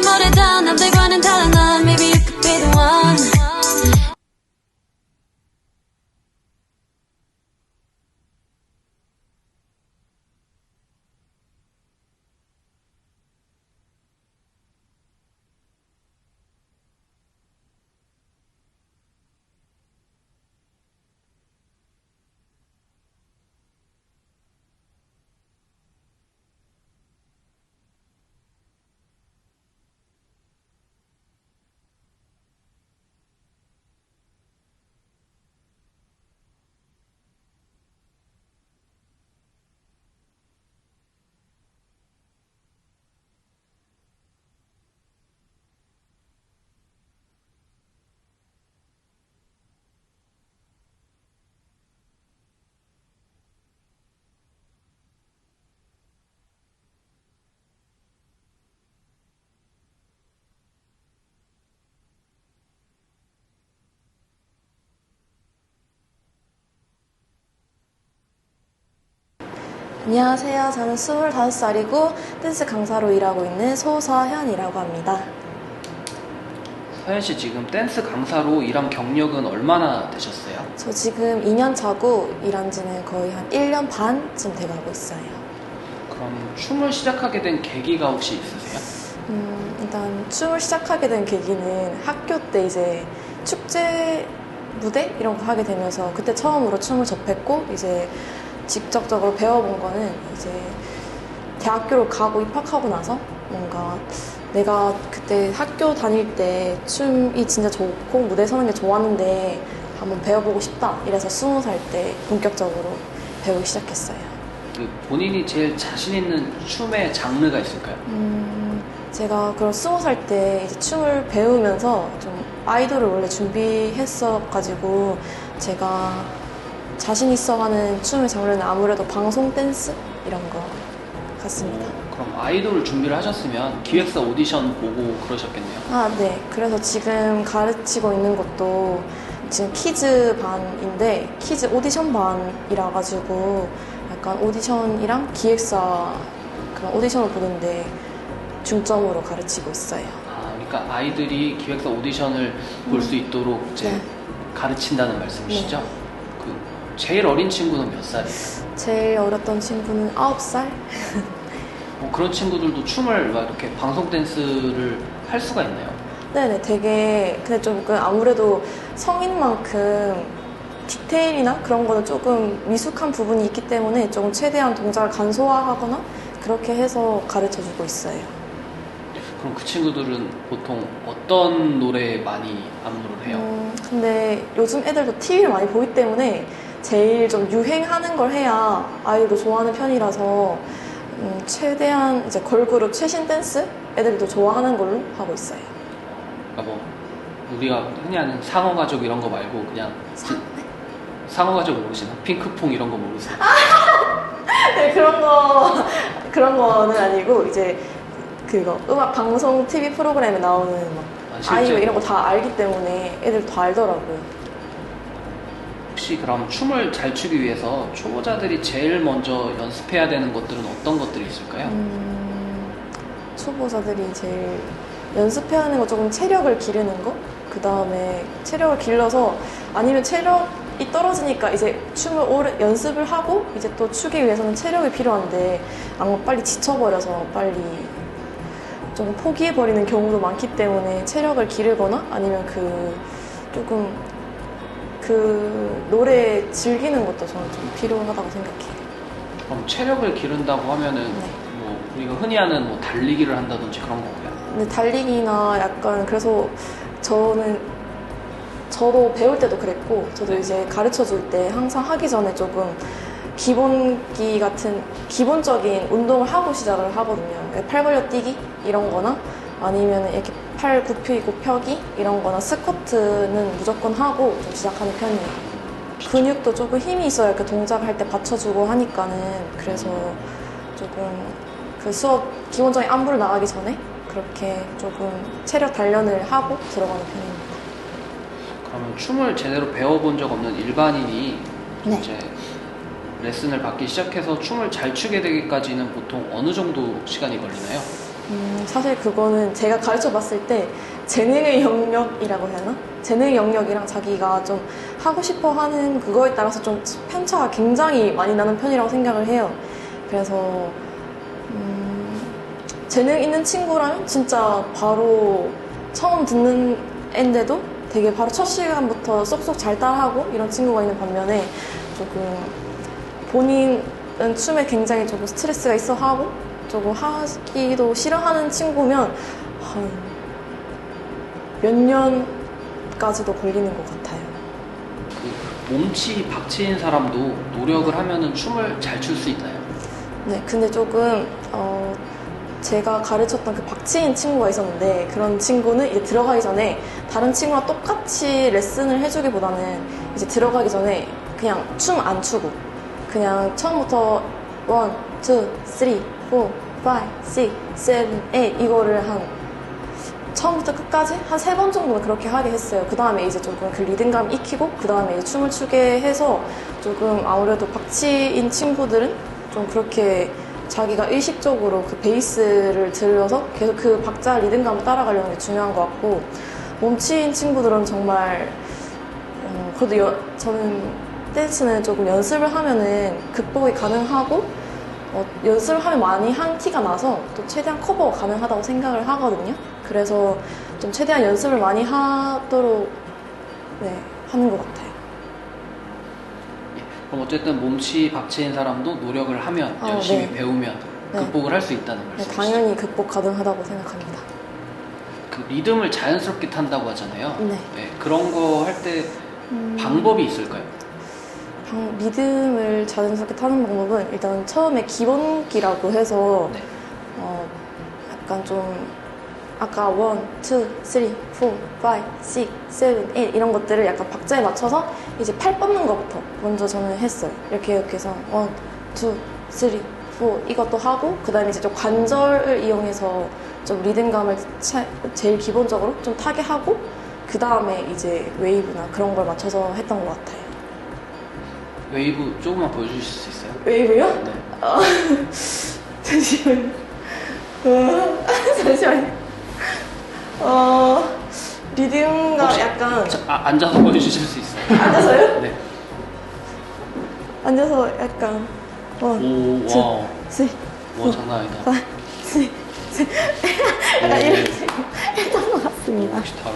내 말에 다 남들 안녕하세요. 저는 25살이고 댄스 강사로 일하고 있는 소서현이라고 합니다. 서현 씨 지금 댄스 강사로 일한 경력은 얼마나 되셨어요? 저 지금 2년 차고 일한 지는 거의 한 1년 반쯤 돼가고 있어요. 그럼 춤을 시작하게 된 계기가 혹시 있으세요? 음, 일단 춤을 시작하게 된 계기는 학교 때 이제 축제 무대 이런 거 하게 되면서 그때 처음으로 춤을 접했고 이제 직접적으로 배워본 거는 이제 대학교를 가고 입학하고 나서 뭔가 내가 그때 학교 다닐 때 춤이 진짜 좋고 무대 서는 게 좋았는데 한번 배워보고 싶다 이래서 스무 살 때 본격적으로 배우기 시작했어요. 그 본인이 제일 자신 있는 춤의 장르가 있을까요? 음, 제가 그런 스무 살 때 춤을 배우면서 좀 아이돌을 원래 준비했어가지고 제가 자신 있어 하는 춤의 장르는 아무래도 방송 댄스 이런 거 같습니다. 그럼 아이돌 준비를 하셨으면 기획사 오디션 보고 그러셨겠네요. 아, 네. 그래서 지금 가르치고 있는 것도 지금 키즈 반인데 키즈 오디션 반이라 가지고 약간 오디션이랑 기획사 그런 오디션을 보는데 중점으로 가르치고 있어요. 아, 그러니까 아이들이 기획사 오디션을 볼 수 있도록 이제 네. 가르친다는 말씀이시죠? 그 제일 어린 친구는 몇 살이에요? 제일 어렸던 친구는 9살? 뭐 그런 친구들도 춤을 막 이렇게 방송 댄스를 할 수가 있나요? 네네, 되게, 근데 좀그 아무래도 성인만큼 디테일이나 그런 거는 조금 미숙한 부분이 있기 때문에 조금 최대한 동작을 간소화하거나 그렇게 해서 가르쳐 주고 있어요. 그럼 그 친구들은 보통 어떤 노래 많이 안무를 해요? 음, 근데 요즘 애들도 TV를 많이 보기 때문에 제일 좀 유행하는 걸 해야 아이들도 좋아하는 편이라서 음, 최대한 이제 걸그룹 최신 댄스 애들도 좋아하는 걸로 하고 있어요. 그러니까 뭐 우리가 흔히 하는 상어 가족 이런 거 말고 그냥 상- 상어 가족 모르시나? 핑크퐁 이런 거 모르세요? 네, 그런 거 그런 거는 아니고 이제 그거 음악 방송 TV 프로그램에 나오는 막 아, 실제 아이유 이런 거 다 알기 때문에 애들 다 알더라고요. 혹시 그럼 춤을 잘 추기 위해서 초보자들이 제일 먼저 연습해야 되는 것들은 어떤 것들이 있을까요? 음, 초보자들이 제일 연습해야 하는 거 조금 체력을 기르는 거? 그 다음에 체력을 길러서 아니면 체력이 떨어지니까 이제 춤을 오래 연습을 하고 이제 또 추기 위해서는 체력이 필요한데 아마 빨리 지쳐버려서 빨리 좀 포기해버리는 경우도 많기 때문에 체력을 기르거나 아니면 그 조금 그 노래 즐기는 것도 저는 좀 필요하다고 생각해요. 그럼 체력을 기른다고 하면은 네. 뭐 우리가 흔히 하는 뭐 달리기를 한다든지 그런 거고요. 근데 달리기나 약간 그래서 저는 저도 배울 때도 그랬고 저도 이제 가르쳐 줄 때 항상 하기 전에 조금 기본기 같은 기본적인 운동을 하고 시작을 하거든요. 그러니까 팔 벌려 뛰기 이런 거나 아니면 이렇게 팔 굽히고 펴기 이런 거나 스쿼트는 무조건 하고 좀 시작하는 편이에요. 근육도 조금 힘이 있어야 그 동작을 할때 받쳐주고 하니까는 그래서 조금 그 수업 기본적인 안무를 나가기 전에 그렇게 조금 체력 단련을 하고 들어가는 편입니다. 그러면 춤을 제대로 배워본 적 없는 일반인이 네. 이제 레슨을 받기 시작해서 춤을 잘 추게 되기까지는 보통 어느 정도 시간이 걸리나요? 음, 사실 그거는 제가 가르쳐 봤을 때 재능의 영역이라고 해야 하나? 재능의 영역이랑 자기가 좀 하고 싶어 하는 그거에 따라서 좀 편차가 굉장히 많이 나는 편이라고 생각을 해요. 그래서, 음, 재능 있는 친구라면 진짜 바로 처음 듣는 앤데도 되게 바로 첫 시간부터 쏙쏙 잘 따라하고 이런 친구가 있는 반면에 조금 본인은 춤에 굉장히 조금 스트레스가 있어 하고 조금 하기도 싫어하는 친구면 한 몇 년까지도 걸리는 것 같아요. 그 몸치 박치인 사람도 노력을 하면은 춤을 잘 출 수 있나요? 네, 근데 조금 어, 제가 가르쳤던 그 박치인 친구가 있었는데 그런 친구는 이제 들어가기 전에 다른 친구랑 똑같이 레슨을 해주기보다는 이제 들어가기 전에 그냥 춤 안 추고 그냥 처음부터 원, 투, 쓰리, 포, 파이, 식, 세븐, 에잇 이거를 한 처음부터 끝까지 한 세 번 정도는 그렇게 하게 했어요. 그 다음에 이제 조금 그 리듬감 익히고 그 다음에 이제 춤을 추게 해서 조금 아무래도 박치인 친구들은 좀 그렇게 자기가 의식적으로 그 베이스를 들여서 계속 그 박자 리듬감을 따라가려는 게 중요한 것 같고 몸치인 친구들은 정말 어, 그래도 여- 저는 댄스는 조금 연습을 하면은 극복이 가능하고 어, 연습을 하면 많이 한 티가 나서 또 최대한 커버가 가능하다고 생각을 하거든요. 그래서 좀 최대한 연습을 많이 하도록 네, 하는 것 같아요. 예. 그럼 어쨌든 몸치 박치인 사람도 노력을 하면 아, 열심히 네. 배우면 네. 극복을 할수 있다는 네, 말씀이시죠? 당연히 극복 가능하다고 생각합니다. 그 리듬을 자연스럽게 탄다고 하잖아요. 네. 그런 거 할 때 방법이 있을까요? 방- 리듬을 자연스럽게 타는 방법은 일단 처음에 기본기라고 해서 네. 어, 약간 좀 아까 원, 투, 쓰리, 포, 파이, 식, 세븐, 에잇 이런 것들을 약간 박자에 맞춰서 이제 팔 뻗는 것부터 먼저 저는 했어요. 이렇게 이렇게 해서 원, 투, 쓰리, 포 이것도 하고 그 다음에 이제 좀 관절을 이용해서 좀 리듬감을 차- 제일 기본적으로 좀 타게 하고 그 다음에 이제 웨이브나 그런 걸 맞춰서 했던 것 같아요. 웨이브 조금만 보여주실 수 있어요? 웨이브요? 네. 잠시만요. 어, 잠시만요. 어, 리듬과 혹시- 약간 자, 아, 앉아서 보여주실 수 있어요? 앉아서요? 네. 앉아서 약간 원, 오, 투, 와. 쓰리, 와, 장난 아니다. 파이, 식, 약간 오, 이렇게 했던 것 같습니다. 역시 다르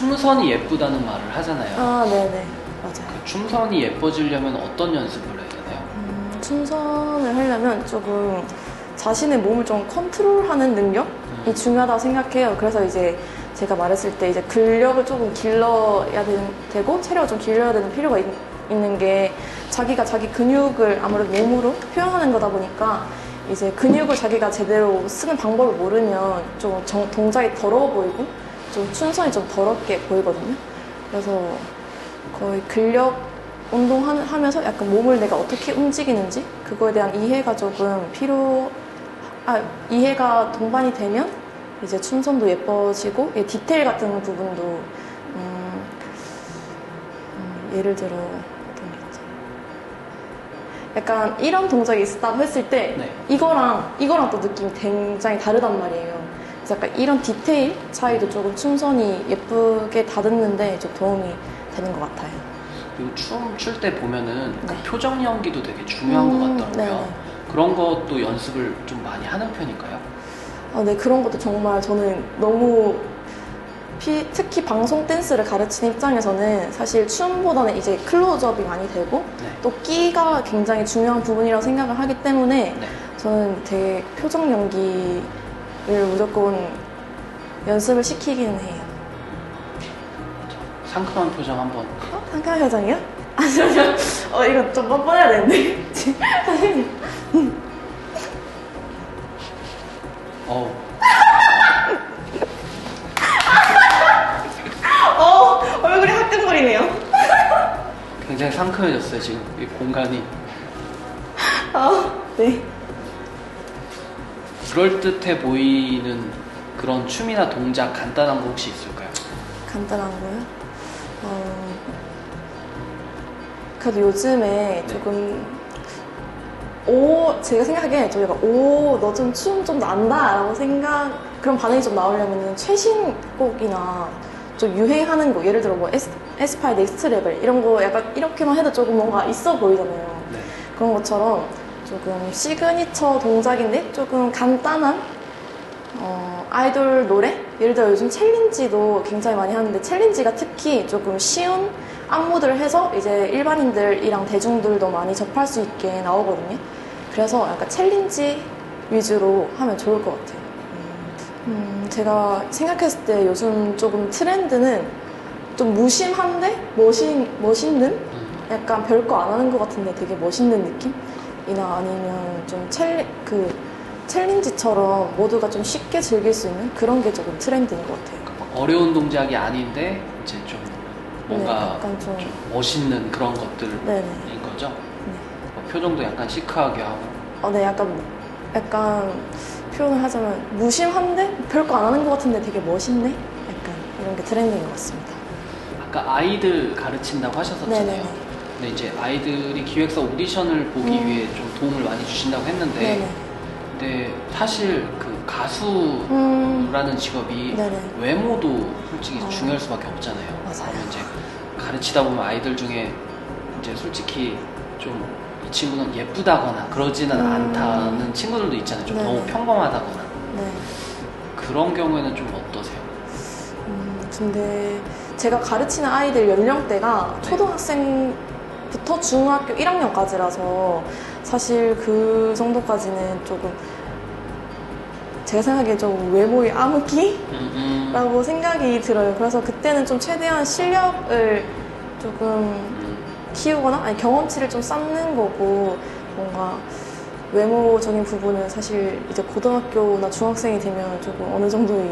춤선이 예쁘다는 말을 하잖아요. 아, 네네. 맞아요. 그 춤선이 예뻐지려면 어떤 연습을 해야 되나요? 음, 춤선을 하려면 조금 자신의 몸을 좀 컨트롤하는 능력이 음. 중요하다고 생각해요. 그래서 이제 제가 말했을 때 이제 근력을 조금 길러야 되는, 되고 체력을 좀 길러야 되는 필요가 있, 있는 게 자기가 자기 근육을 아무래도 몸으로 표현하는 거다 보니까 이제 근육을 자기가 제대로 쓰는 방법을 모르면 좀 정- 동작이 더러워 보이고 좀 춤선이 좀 더럽게 보이거든요. 그래서 거의 근력 운동하면서 약간 몸을 내가 어떻게 움직이는지 그거에 대한 이해가 조금 필요 아 이해가 동반이 되면 이제 춤선도 예뻐지고 예, 디테일 같은 부분도 음, 음, 예를 들어 어떤 게 있지? 약간 이런 동작이 있었다고 했을 때 네. 이거랑 이거랑 또 느낌이 굉장히 다르단 말이에요. 약간 이런 디테일 차이도 조금 춤선이 예쁘게 다듬는데 좀 도움이 되는 것 같아요. 그리고 춤 출 때 보면은 그 네. 표정 연기도 되게 중요한 음, 것 같더라고요. 네네. 그런 것도 연습을 좀 많이 하는 편인가요? 아, 네, 그런 것도 정말 저는 너무 피- 특히 방송 댄스를 가르치는 입장에서는 사실 춤보다는 이제 클로즈업이 많이 되고 네. 또 끼가 굉장히 중요한 부분이라고 생각을 하기 때문에 네. 저는 되게 표정 연기를 무조건 연습을 시키기는 해요. 상큼한 표정 한번. 어? 상쾌한 표정이요? 아, 잠시만. 어, 이거 좀 뻔뻔해야 되는데. 선생님. 어, 어, 얼굴이 화끈거리네요. 굉장히 상큼해졌어요 지금 이 공간이. 아, 네. 그럴 듯해 보이는 그런 춤이나 동작 간단한 거 혹시 있을까요? 간단한 거요? 어, 그래도 요즘에 조금 오 제가 생각하기에 저희가 오 너 좀 춤 좀 난다라고 생각 그런 반응이 좀 나오려면은 최신 곡이나 좀 유행하는 곡 예를 들어 뭐 에스, 에스파이 넥스트 레벨 이런 거 약간 이렇게만 해도 조금 뭔가 있어 보이잖아요. 네. 그런 것처럼 조금 시그니처 동작인데 조금 간단한 어, 아이돌 노래? 예를 들어 요즘 챌린지도 굉장히 많이 하는데 챌린지가 특히 조금 쉬운 안무들을 해서 이제 일반인들이랑 대중들도 많이 접할 수 있게 나오거든요. 그래서 약간 챌린지 위주로 하면 좋을 것 같아요. 음, 제가 생각했을 때 요즘 조금 트렌드는 좀 무심한데 멋있, 멋있는 음. 약간 별거 안 하는 것 같은데 되게 멋있는 느낌 이나 아니면 좀 챌리, 그 챌린지처럼 모두가 좀 쉽게 즐길 수 있는 그런 게 조금 트렌드인 것 같아요. 막 어려운 동작이 아닌데 이제 좀 뭔가 네, 약간 좀- 좀 멋있는 그런 것들인 네네. 거죠. 네. 뭐 표정도 약간 시크하게 하고. 어, 네, 약간, 약간 표현을 하자면 무심한데 별거 안 하는 것 같은데 되게 멋있네? 약간 이런 게 트렌드인 것 같습니다. 아까 아이들 가르친다고 하셨었잖아요. 네네네. 근데 이제 아이들이 기획사 오디션을 보기 음. 위해 좀 도움을 많이 주신다고 했는데, 네네. 근데 사실 그 가수라는 음, 직업이 네네. 외모도 솔직히 어. 중요할 수밖에 없잖아요. 맞아요. 그러면 이제 가르치다 보면 아이들 중에 이제 솔직히 좀 이 친구는 예쁘다거나 그러지는 음. 않다는 친구들도 있잖아요. 좀 네네. 너무 평범하다거나 네. 그런 경우에는 좀 어떠세요? 음, 근데 제가 가르치는 아이들 연령대가 네. 초등학생 부터 중학교 1학년까지라서 사실 그 정도까지는 조금 제가 생각하기에 좀 외모의 암흑기? 음, 음, 라고 생각이 들어요. 그래서 그때는 좀 최대한 실력을 조금 음. 키우거나 아니 경험치를 좀 쌓는 거고 뭔가 외모적인 부분은 사실 이제 고등학교나 중학생이 되면 조금 어느 정도의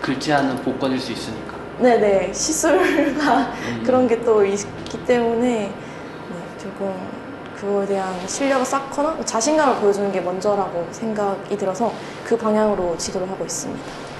긁지 않은 복권일 수 있으니까. 네네 시술과 음. 그런 게 또 있기 때문에 네, 조금 그거에 대한 실력을 쌓거나 자신감을 보여주는 게 먼저라고 생각이 들어서 그 방향으로 지도를 하고 있습니다.